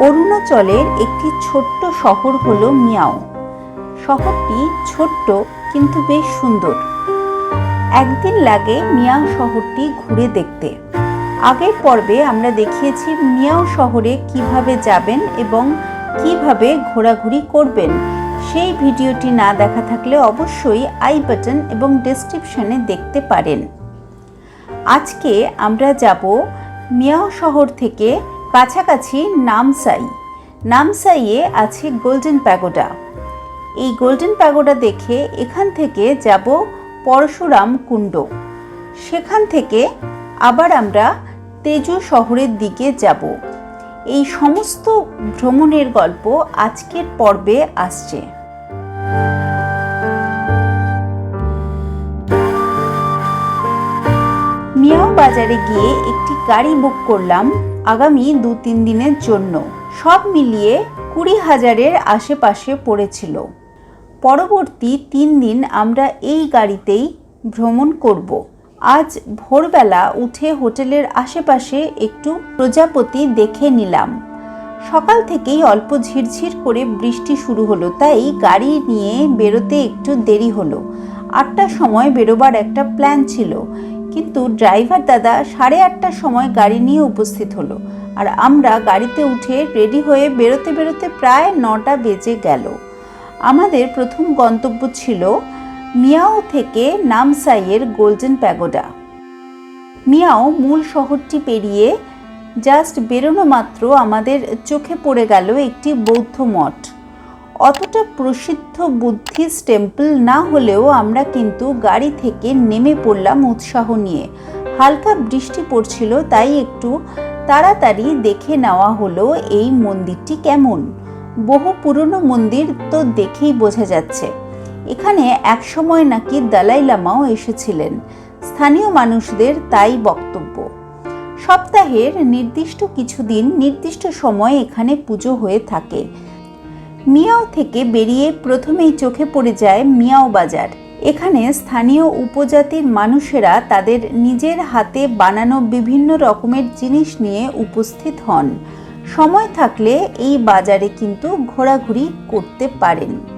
অরুণাচলের একটি ছোট্ট শহর হল মিয়াও। শহরটি ছোট্ট কিন্তু বেশ সুন্দর। একদিন লাগে মিয়াও শহরটি ঘুরে দেখতে। আগের পর্বে আমরা দেখিয়েছি মিয়াও শহরে কীভাবে যাবেন এবং কীভাবে ঘোরাঘুরি করবেন। সেই ভিডিওটি না দেখা থাকলে অবশ্যই আই বাটন এবং ডেসক্রিপশনে দেখতে পারেন। আজকে আমরা যাব মিয়াও শহর থেকে কাছাকাছি নামসাই। নামসাইয়ে আছে গোল্ডেন প্যাগোডা। এই গোল্ডেন প্যাগোডা দেখে এখান থেকে যাব পরশুরাম কুণ্ড। সেখান থেকে আবার আমরা তেজু শহরের দিকে যাব। এই সমস্ত ভ্রমণের গল্প আজকের পর্বে আসছে। বাজারে গিয়ে একটি গাড়ি বুক করলাম আগামী দু তিন দিনের জন্য। সব মিলিয়ে কুড়ি হাজারের আশেপাশে পড়েছিল। পরবর্তী তিন দিন আমরা এই গাড়িতেই ভ্রমণ করব। আজ ভোরবেলা উঠে হোটেলের আশেপাশে একটু প্রজাপতি দেখে নিলাম। সকাল থেকেই অল্প ঝিরঝির করে বৃষ্টি শুরু হলো, তাই গাড়ি নিয়ে বেরোতে একটু দেরি হলো। আটটার সময় বেরোবার একটা প্ল্যান ছিল। কিন্তু ড্রাইভার দাদা সাড়ে আটটার সময় গাড়ি নিয়ে উপস্থিত হলো আর আমরা গাড়িতে উঠে রেডি হয়ে বেরোতে বেরোতে প্রায় নটা বেজে গেল। আমাদের প্রথম গন্তব্য ছিল মিয়াও থেকে নামসাইয়ের গোল্ডেন প্যাগোডা। মিয়াও মূল শহরটি পেরিয়ে জাস্ট বেরোনো মাত্র আমাদের চোখে পড়ে গেল একটি বৌদ্ধ মঠ। অতটা প্রসিদ্ধ বুদ্ধিস্ট টেম্পল না হলেও আমরা কিন্তু গাড়ি থেকে নেমে পড়লাম উৎসাহ নিয়ে। হালকা বৃষ্টি পড়ছিল, তাই একটু তাড়াতাড়ি দেখে নেওয়া হলো এই মন্দিরটি কেমন। বহু পুরনো মন্দির তো দেখেই বোঝা যাচ্ছে। এখানে একসময় নাকি দালাই লামাও এসেছিলেন। স্থানীয় মানুষদের তাই বক্তব্য। সপ্তাহের নির্দিষ্ট কিছু দিন নির্দিষ্ট সময় এখানে পুজো হয়ে থাকে। মিয়াও থেকে বেরিয়ে প্রথমেই চোখে পড়ে যায় মিয়াও বাজার। এখানে স্থানীয় উপজাতির মানুষেরা তাদের নিজের হাতে বানানো বিভিন্ন রকমের জিনিস নিয়ে উপস্থিত হন। সময় থাকলে এই বাজারে কিন্তু ঘোরাঘুরি করতে পারেন।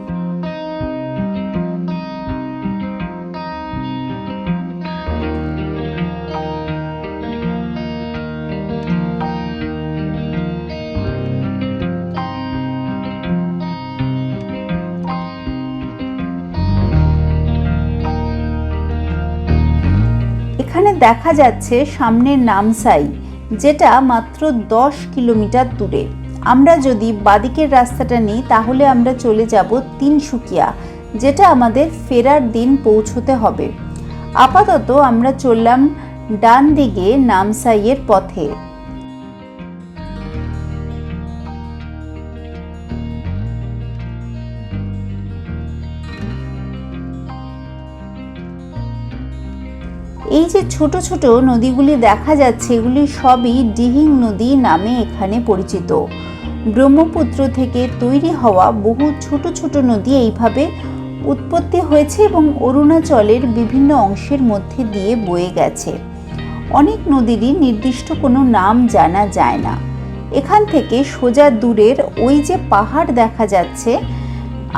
দেখা যাচ্ছে সামনের নামসাই, যেটা মাত্র দশ কিলোমিটার দূরে। আমরা যদি বাদিকের রাস্তাটা নিই, তাহলে আমরা চলে যাব তিনসুকিয়া, যেটা আমাদের ফেরার দিন পৌঁছতে হবে। আপাতত আমরা চললাম ডান দিকে নামসাইয়ের পথে। এই যে ছোট ছোট নদীগুলি দেখা যাচ্ছে, এগুলি সবই ডিহিং নদী নামে এখানে পরিচিত। ব্রহ্মপুত্র থেকে তৈরি হওয়া বহু ছোট ছোট নদী এইভাবে উৎপত্তি হয়েছে এবং অরুণাচলের বিভিন্ন অংশের মধ্যে দিয়ে বয়ে গেছে। অনেক নদীরই নির্দিষ্ট কোনো নাম জানা যায় না। এখান থেকে সোজা দূরের ওই যে পাহাড় দেখা যাচ্ছে,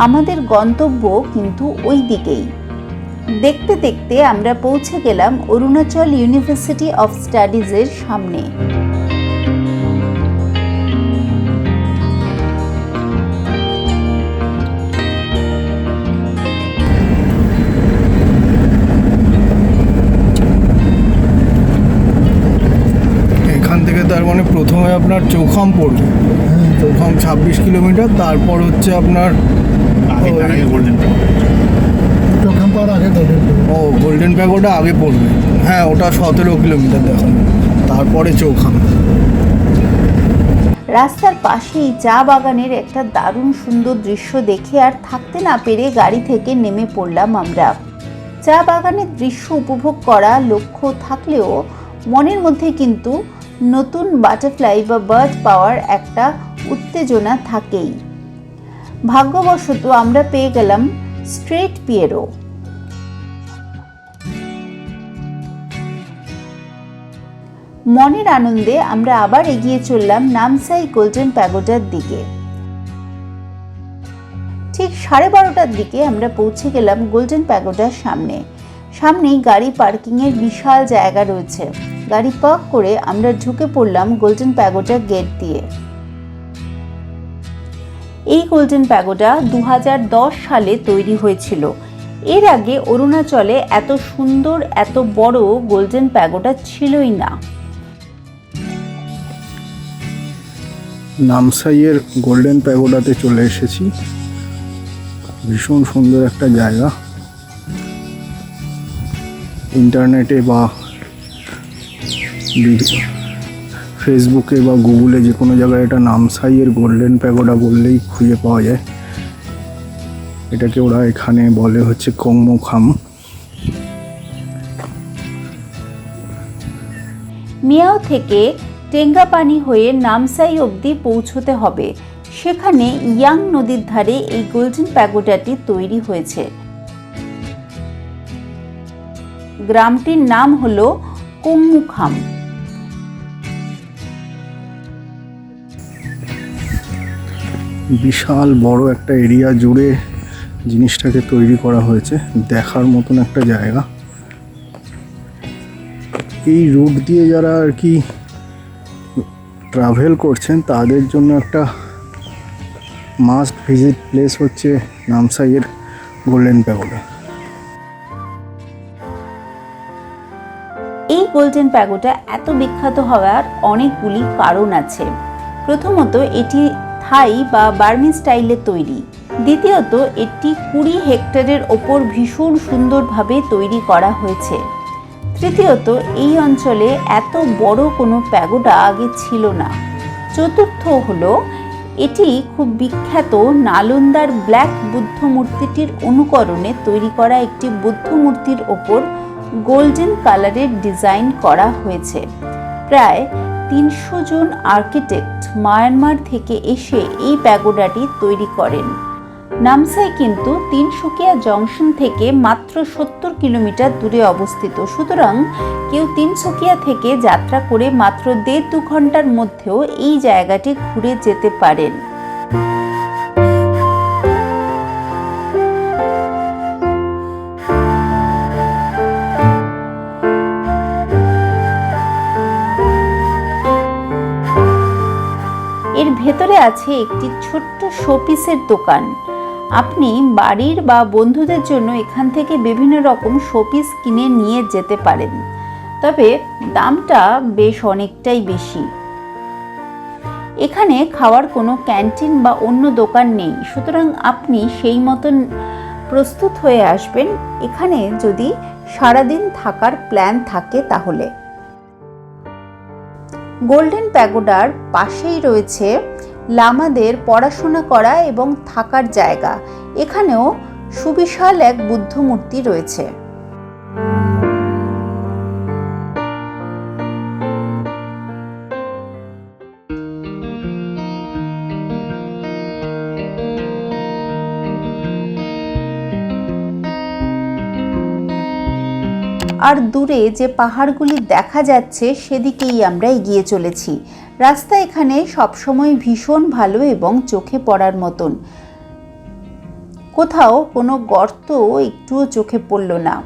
আমাদের গন্তব্য কিন্তু ওই দিকেই। দেখতে দেখতে আমরা পৌঁছে গেলাম অরুণাচল ইউনিভার্সিটি অফ স্টাডিজের সামনে। এখান থেকে তার মানে প্রথমে আপনার চৌখাম পড়বে। চৌখাম ছাব্বিশ কিলোমিটার তারপর হচ্ছে আপনার আগে তার আগে গোল্ডেন চোখাম পাওয়ার আগে গোল্ডেন ও গোল্ডেন প্যাগোটা আগে পড়বে। হ্যাঁ ওটা সতেরো কিলোমিটার দেখুন তারপরে চৌখাম রাস্তার পাশেই চা বাগানের একটা দারুণ সুন্দর দৃশ্য দেখে আর থাকতে না পেরে গাড়ি থেকে নেমে পড়লাম আমরা। চা বাগানের দৃশ্য উপভোগ করা লক্ষ্য থাকলেও মনের মধ্যে কিন্তু নতুন বাটারফ্লাই বা বার্ড পাওয়ার একটা উত্তেজনা থাকেই। ভাগ্যবশত আমরা পেয়ে গেলাম স্ট্রেট পিয়েরো। মনের আনন্দে আমরা আবার এগিয়ে চললাম নামসাই গোল্ডেন প্যাগোডার দিকে। ঠিক সাড়ে বারোটার দিকে আমরা পৌঁছে গেলাম গোল্ডেন প্যাগোডার সামনে। সামনেই গাড়ি পার্কিংয়ের বিশাল জায়গা রয়েছে। গাড়ি পার্ক করে আমরা ঢুকে পড়লাম গোল্ডেন প্যাগোডার গেট দিয়ে। এই গোল্ডেন প্যাগোডা দু হাজার দশ সালে তৈরি হয়েছিল। এর আগে অরুণাচলে এত সুন্দর, এত বড় গোল্ডেন প্যাগোডা ছিলই না। নামসাইয়ের গোল্ডেন প্যাগোডাতে চলে এসেছি। ভীষণ সুন্দর একটা জায়গা। ইন্টারনেটে বা ফেসবুকে বা গুগলে যে কোনো জায়গায় এটা নামসাইয়ের গোল্ডেন প্যাগোডা বললেই খুঁজে পাওয়া যায়। এটাকে ওরা এখানে বলে হচ্ছে কংমোখাম। মিয়াও থেকে টেঙ্গাপানি হয়ে নামসাই অবধি পৌঁছতে হবে। সেখানে ইয়াং নদীর ধারে এই গোল্ডেন প্যাগোডাটি তৈরি হয়েছে। গ্রামটির নাম হলো কুম্মুখাম। বিশাল বড় একটা এরিয়া জুড়ে জিনিসটাকে তৈরি করা হয়েছে। দেখার মতন একটা জায়গা। এই রুট দিয়ে যারা আর কি ট্রাভেল করছেন, তাদের জন্য একটা মাস্ট ভিজিট প্লেস হচ্ছে নামসাইয়ের গোল্ডেন প্যাগোডা এই গোল্ডেন প্যাগোডা এত বিখ্যাত হওয়ার অনেকগুলি কারণ আছে। প্রথমত, এটি থাই বা বার্মি স্টাইলে তৈরি। দ্বিতীয়ত, এটি কুড়ি হেক্টরের ওপর ভীষণ সুন্দরভাবে তৈরি করা হয়েছে। তৃতীয়ত, এই অঞ্চলে এত বড় কোনো প্যাগোডা আগে ছিল না। চতুর্থ হলো, এটি খুব বিখ্যাত নালন্দার ব্ল্যাক বুদ্ধ মূর্তিটির অনুকরণে তৈরি করা একটি বুদ্ধ মূর্তির ওপর গোল্ডেন কালারের ডিজাইন করা হয়েছে। প্রায় তিনশো জন আর্কিটেক্ট মায়ানমার থেকে এসে এই প্যাগোডাটি তৈরি করেন। নামসাই কিন্তু তিনসুকিয়া জংশন থেকে মাত্র সত্তর কিলোমিটার দূরে অবস্থিত। সুতরাং কেউ তিনসুকিয়া থেকে যাত্রা করে মাত্র দেড় দু ঘণ্টার মধ্যেও এই জায়গাটি ঘুরে যেতে পারেন। এর ভেতরে আছে একটি ছোট্ট শোপিসের দোকান। আপনি বাড়ির বা বন্ধুদের জন্য এখান থেকে বিভিন্ন রকম শোপিস কিনে নিয়ে যেতে পারেন। তবে দামটা বেশ অনেকটাই বেশি। এখানে খাওয়ার কোনো ক্যান্টিন বা অন্য দোকান নেই। সুতরাং আপনি সেই মতন প্রস্তুত হয়ে আসবেন। এখানে যদি সারাদিন থাকার প্ল্যান থাকে তাহলে। গোল্ডেন প্যাগোডার পাশেই রয়েছে লামাদের পড়াশোনা করা এবং থাকার জায়গা। এখানেও সুবিশাল এক বুদ্ধ মূর্তি রয়েছে। আর দূরে যে পাহাড়গুলি দেখা যাচ্ছে, সেদিকেই আমরা এগিয়ে চলেছি। রাস্তা এখানে সবসময় ভীষণ ভালো এবং চোখে পড়ার মতন। কোথাও কোনো গর্ত একটুও চোখে পড়ল না।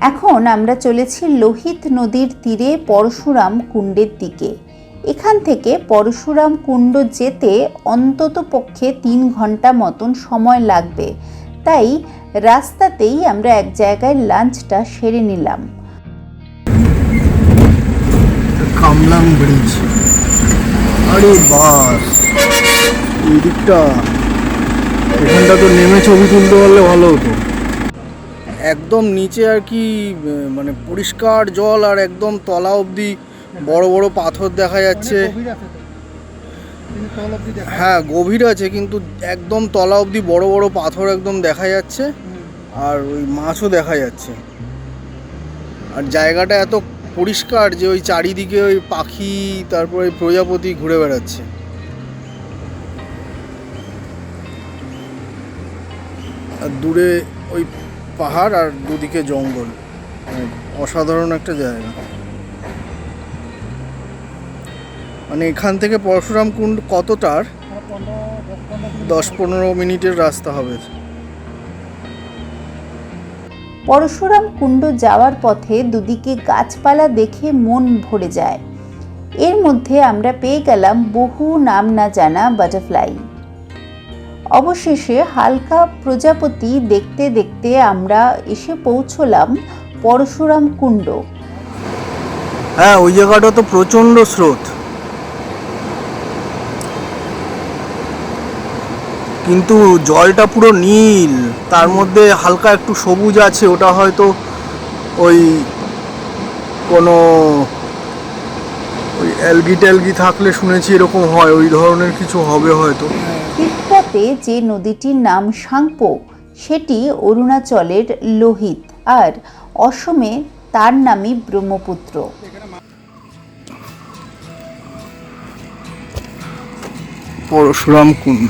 এখন আমরা চলেছি লোহিত নদীর তীরে পরশুরাম কুণ্ডের দিকে। এখান থেকে পরশুরাম কুণ্ড যেতে অন্তত পক্ষে তিন ঘণ্টা মতন সময় লাগবে। তাই রাস্তাতেই আমরা এক জায়গায় লাঞ্চটা সেরে নিলাম। কামলাং ব্রিজ। আরে বাস এই দিকটা এখানটা তো নেমে ছবি তুলতে পারলে ভালো হতো। একদম নিচে আর কি মানে পরিষ্কার জল আর একদম তলা অবধি বড় বড় পাথর দেখা যাচ্ছে। হ্যাঁ গভীর আছে কিন্তু একদম তলা অবধি বড় বড় পাথর একদম দেখা যাচ্ছে। আর ওই মাছও দেখা যাচ্ছে। আর জায়গাটা এত পরিষ্কার যে ওই চারিদিকে ওই পাখি, তারপরে ওই প্রজাপতি ঘুরে বেড়াচ্ছে। আর দূরে ওই পাহাড় আর দুদিকে জঙ্গল। অসাধারণ একটা জায়গা। মানে এখান থেকে পরশুরাম কুণ্ড কতটার? দশ পনেরো মিনিটের রাস্তা হবে। পরশুরাম কুণ্ড যাওয়ার পথে দুদিকে গাছপালা দেখে মন ভরে যায়। এর মধ্যে আমরা পেয়ে গেলাম বহু নাম না জানা বাটারফ্লাই। অবশেষে হালকা প্রজাপতি দেখতে দেখতে আমরা এসে পৌঁছলাম পরশুরাম কুণ্ড। হ্যাঁ ওই জায়গাটা তো প্রচণ্ড স্রোত। কিন্তু জলটা পুরো নীল। তার মধ্যে হালকা একটু সবুজ আছে ওটা হয়তো ওই কোনো ওই অ্যালগি ট্যালগি থাকলে শুনেছি এরকম হয় ওই ধরনের কিছু হবে হয়তো। ত্রিপুরাতে যে নদীটির নাম সাংপো সেটি অরুণাচলের লোহিত আর অসমে তার নামই ব্রহ্মপুত্র। পরশুরাম কুণ্ড।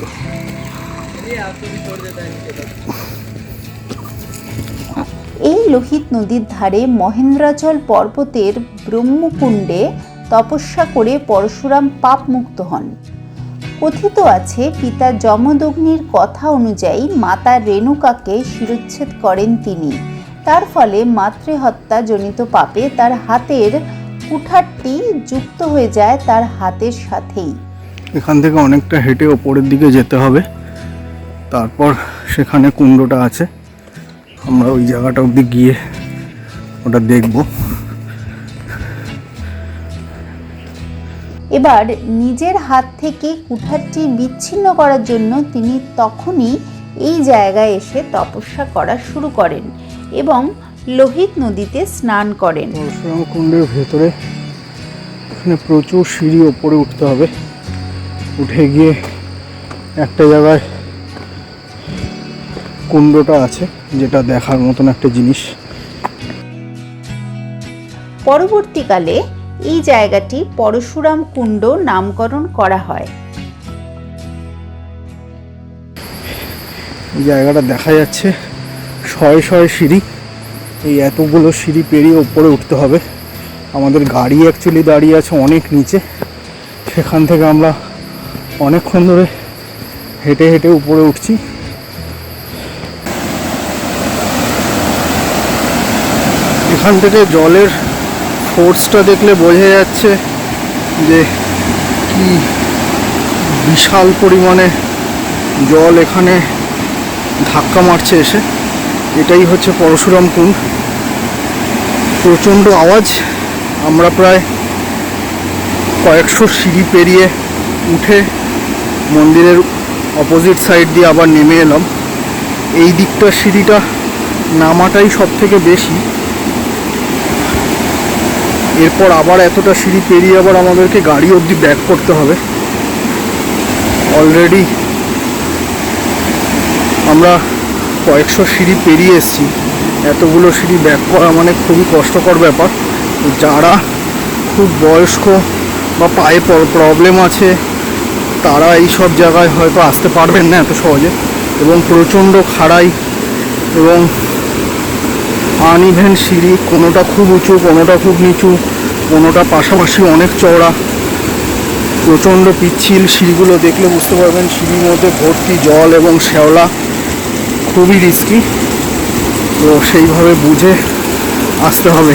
এই লোহিত নদীর ধারে মহেন্দ্রাচল পর্বতের ব্রহ্মকুণ্ডে তপস্যা করে পরশুরাম পাপ মুক্ত হন। কথিত আছে, পিতা যমদগ্নির কথা অনুযায়ী মাতা রেণুকাকে শিরোচ্ছেদ করেন তিনি। তার ফলে মাতৃহত্যা জনিত পাপে তার হাতের কুঠারটি যুক্ত হয়ে যায় তার হাতের সাথেই। এখান থেকে অনেকটা হেঁটে ওপরের দিকে যেতে হবে। তারপর সেখানে কুণ্ডটা আছে। আমরা ওই জায়গাটা অবধি গিয়ে ওটা দেখব। এবার নিজের হাত থেকে কুঠারটি বিচ্ছিন্ন করার জন্য তিনি তখনই এই জায়গায় এসে তপস্যা করা শুরু করেন এবং লোহিত নদীতে স্নান করেন। পরশুরাম কুণ্ডের ভেতরে এখানে প্রচুর সিঁড়ি ওপরে উঠতে হবে। উঠে গিয়ে একটা জায়গায় কুণ্ডটা আছে যেটা দেখার মতন একটা জিনিস। পরবর্তীকালে এই জায়গাটি পরশুরাম কুণ্ড নামকরণ করা হয়। এই জায়গাটা দেখা যাচ্ছে। শয়ে শয়ে সিঁড়ি। এই এতগুলো সিঁড়ি পেরিয়ে ওপরে উঠতে হবে। আমাদের গাড়ি অ্যাকচুয়ালি দাঁড়িয়ে আছে অনেক নিচে। সেখান থেকে আমরা অনেকক্ষণ ধরে হেঁটে হেঁটে উপরে উঠছি। এখান থেকে জলের ফোর্সটা দেখলে বোঝা যাচ্ছে যে কি বিশাল পরিমাণে জল এখানে ধাক্কা মারছে এসে। এটাই হচ্ছে পরশুরাম কুণ্ড। প্রচণ্ড আওয়াজ। আমরা প্রায় কয়েকশো সিঁড়ি পেরিয়ে উঠে মন্দিরের অপোজিট সাইড দিয়ে আবার নেমে এলাম। এই দিকটার সিঁড়িটা নামাটাই সব থেকে বেশি। এরপর আবার এতটা সিঁড়ি পেরিয়ে আবার আমাদেরকে গাড়ি অবধি ব্যাক করতে হবে। অলরেডি আমরা কয়েকশো সিঁড়ি পেরিয়ে এসেছি। এতগুলো সিঁড়ি ব্যাক করা মানে খুবই কষ্টকর ব্যাপার। যারা খুব বয়স্ক বা পায়ে প্রবলেম আছে, তারা এই সব জায়গায় হয়তো আসতে পারবেন না এত সহজে। এবং প্রচণ্ড খাড়াই এবং আনইভেন সিঁড়ি, কোনোটা খুব উঁচু, কোনোটা খুব নিচু, কোনোটা পাশাপাশি অনেক চওড়া। প্রচণ্ড পিচ্ছিল সিঁড়িগুলো দেখলে বুঝতে পারবেন, সিঁড়ির মধ্যে ভর্তি জল এবং শ্যাওলা খুবই রিস্কি তো সেইভাবে বুঝে আসতে হবে।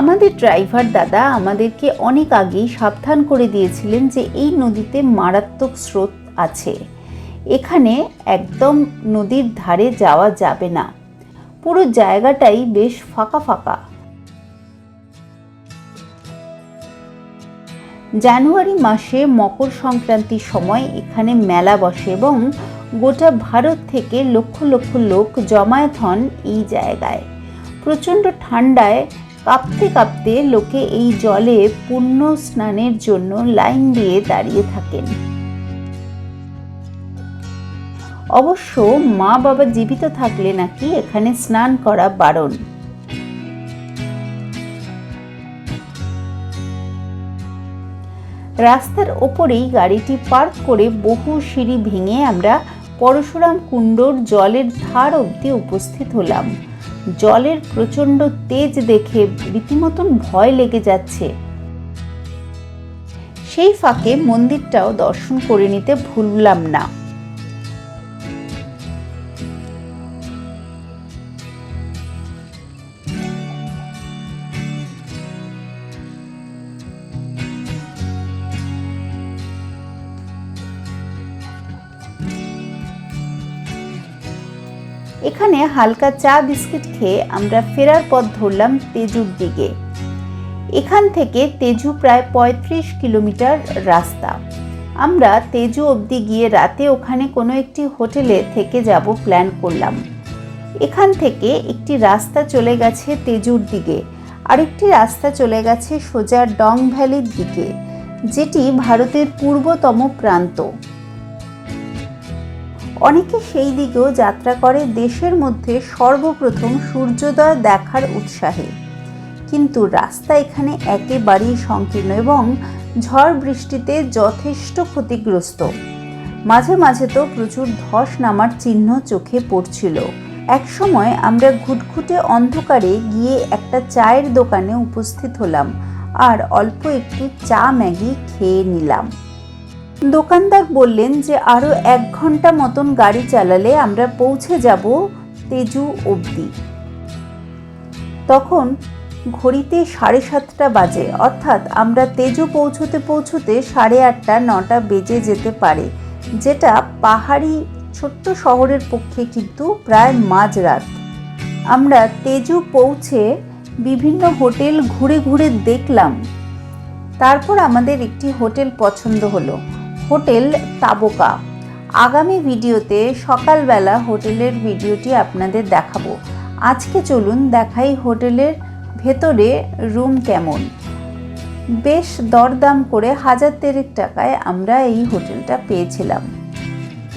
আমাদের ড্রাইভার দাদা আমাদেরকে অনেক আগেই সাবধান করে দিয়েছিলেন যে এই নদীতে মারাত্মক স্রোত আছে। এখানে একদম নদীর ধারে যাওয়া যাবে না। পুরো জায়গাটাই বেশ ফাঁকা ফাঁকা। জানুয়ারি মাসে মকর সংক্রান্তির সময় এখানে মেলা বসে এবং গোটা ভারত থেকে লক্ষ লক্ষ লোক জমায়েত হন এই জায়গায়। প্রচণ্ড ঠান্ডায় কাঁপতে কাঁপতে লোকে এই জলে পুণ্য স্নানের জন্য লাইন দিয়ে দাঁড়িয়ে থাকেন। অবশ্য মা বাবা জীবিত থাকলে নাকি এখানে স্নান করা বারণ। রাস্তার ওপরেই গাড়িটি পার্ক করে বহু সিঁড়ি ভেঙে আমরা পরশুরাম কুণ্ডর জলের ধার অবধি উপস্থিত হলাম। জলের প্রচণ্ড তেজ দেখে রীতিমতন ভয় লেগে যাচ্ছে। সেই ফাঁকে মন্দিরটাও দর্শন করে নিতে ভুললাম না। হালকা চা বিস্কিট খেয়ে আমরা ফেরার পথ ধরলাম তেজুর দিকে। এখান থেকে তেজু প্রায় ৩৫ কিলোমিটার রাস্তা। আমরা তেজু অবধি গিয়ে রাতে ওখানে কোনো একটি হোটেলে থেকে যাব প্ল্যান করলাম। এখান থেকে একটি রাস্তা চলে গেছে তেজুর দিকে। আরেকটি রাস্তা চলে গেছে সোজা ডং ভ্যালির দিকে, যেটি ভারতের পূর্বতম প্রান্ত। অনেকে সেই দিকেও যাত্রা করে দেশের মধ্যে সর্বপ্রথম সূর্যোদয় দেখার উৎসাহে। কিন্তু রাস্তা এখানে একেবারেই সংকীর্ণ এবং ঝড় বৃষ্টিতে যথেষ্ট ক্ষতিগ্রস্ত। মাঝে মাঝে তো প্রচুর ধস নামার চিহ্ন চোখে পড়ছিল। একসময় আমরা ঘুটঘুটে অন্ধকারে গিয়ে একটা চায়ের দোকানে উপস্থিত হলাম আর অল্প একটু চা ম্যাগি খেয়ে নিলাম। দোকানদার বললেন যে আরও এক ঘণ্টা মতন গাড়ি চালালে আমরা পৌঁছে যাব তেজু অবধি। তখন ঘড়িতে সাড়ে সাতটা বাজে, অর্থাৎ আমরা তেজু পৌঁছতে পৌঁছতে সাড়ে আটটা, নটা বেজে যেতে পারে, যেটা পাহাড়ি ছোট্ট শহরের পক্ষে কিন্তু প্রায় মাঝরাত। আমরা তেজু পৌঁছে বিভিন্ন হোটেল ঘুরে ঘুরে দেখলাম। তারপর আমাদের একটি হোটেল পছন্দ হলো। হোটেল তাবোকা। আগামী ভিডিওতে সকালবেলা হোটেলের ভিডিওটি আপনাদের দেখাবো। আজকে চলুন দেখাই হোটেলের ভেতরে রুম কেমন। বেশ দরদাম করে হাজার তেরেক টাকায় আমরা এই হোটেলটা পেয়েছিলাম।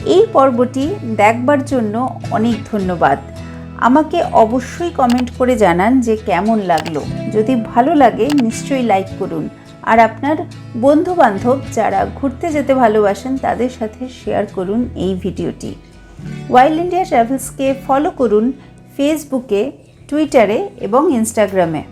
এই পর্বটি দেখবার জন্য অনেক ধন্যবাদ। আমাকে অবশ্যই কমেন্ট করে জানান যে কেমন লাগল। যদি ভালো লাগে নিশ্চয়ই লাইক করুন। আর আপনার বন্ধু বান্ধব যারা ঘুরতে যেতে ভালোবাসেন, তাদের সাথে শেয়ার করুন এই ভিডিওটি। ওয়াইল্ড ইন্ডিয়া ট্রাভেলসকে ফলো করুন ফেসবুকে টুইটারে এবং ইনস্টাগ্রামে